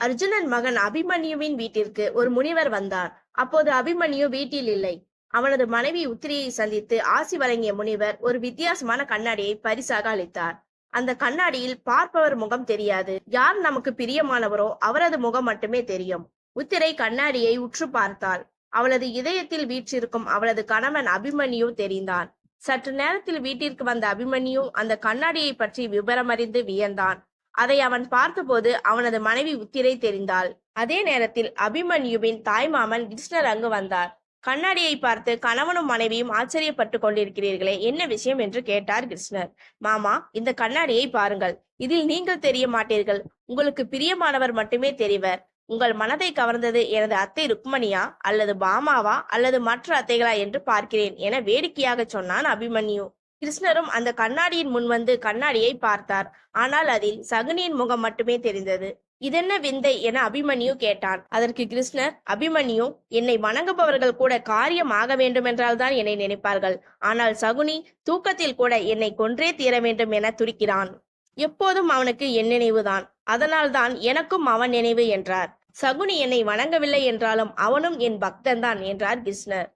அர்ஜுனன் மகன் அபிமன்யுவின் வீட்டிற்கு ஒரு முனிவர் வந்தார் அப்போது அபிமன்யு வீட்டில் இல்லை. அவனது மனைவி உத்திரியை சந்தித்து ஆசி வழங்கிய முனிவர் ஒரு வித்தியாசமான கண்ணாடியை பரிசாக அளித்தார். அந்த கண்ணாடியில் பார்ப்பவர் முகம் தெரியாது. யார் நமக்கு பிரியமானவரோ அவரது முகம் மட்டுமே தெரியும். உத்திரை கண்ணாடியை உற்று பார்த்தாள். அவளது இதயத்தில் வீற்றிருக்கும் அவளது கணவன் அபிமன்யு தெரிந்தான். சற்று நேரத்தில் வீட்டிற்கு வந்த அபிமன்யு அந்த கண்ணாடியை பற்றி விவரமறிந்து வியந்தான். அதை அவன் பார்த்தபோது அவனது மனைவி உத்திரை தெரிந்தாள். அதே நேரத்தில் அபிமன்யுவின் தாய்மாமன் கிருஷ்ணர் அங்கு வந்தார். கண்ணாடியை பார்த்து கணவனும் மனைவியும் ஆச்சரியப்பட்டு கொண்டிருக்கிறீர்களே என்ன விஷயம் என்று கேட்டார் கிருஷ்ணர். மாமா இந்த கண்ணாடியை பாருங்கள். இதில் நீங்கள் தெரிய மாட்டீர்கள். உங்களுக்கு பிரியமானவர் மட்டுமே தெரிவர். உங்கள் மனதை கவர்ந்தது எனது அத்தை ருக்மணியா அல்லது பாமாவா அல்லது மற்ற அத்தைகளா என்று பார்க்கிறேன் என வேடிக்கையாக சொன்னான் அபிமன்யு. கிருஷ்ணரும் அந்த கண்ணாடியின் முன் வந்து கண்ணாடியை பார்த்தார். ஆனால் அதில் சகுனியின் முகம் மட்டுமே தெரிந்தது. இதென்ன விந்தை? என அபிமன்யு கேட்டான். அதற்கு கிருஷ்ணர் அபிமன்யு என்னை வணங்குபவர்கள் கூட காரியம் ஆக வேண்டுமென்றால் தான் என்னை நினைப்பார்கள். ஆனால் சகுனி தூக்கத்தில் கூட என்னை கொன்றே தீர வேண்டும் என துடிக்கிறான். எப்போதும் அவனுக்கு என் நினைவுதான் அதனால்தான் எனக்கும் அவன் நினைவு என்றார். சகுனி என்னை வணங்கவில்லை என்றாலும் அவனும் என் பக்தன்தான் என்றார் கிருஷ்ணர்.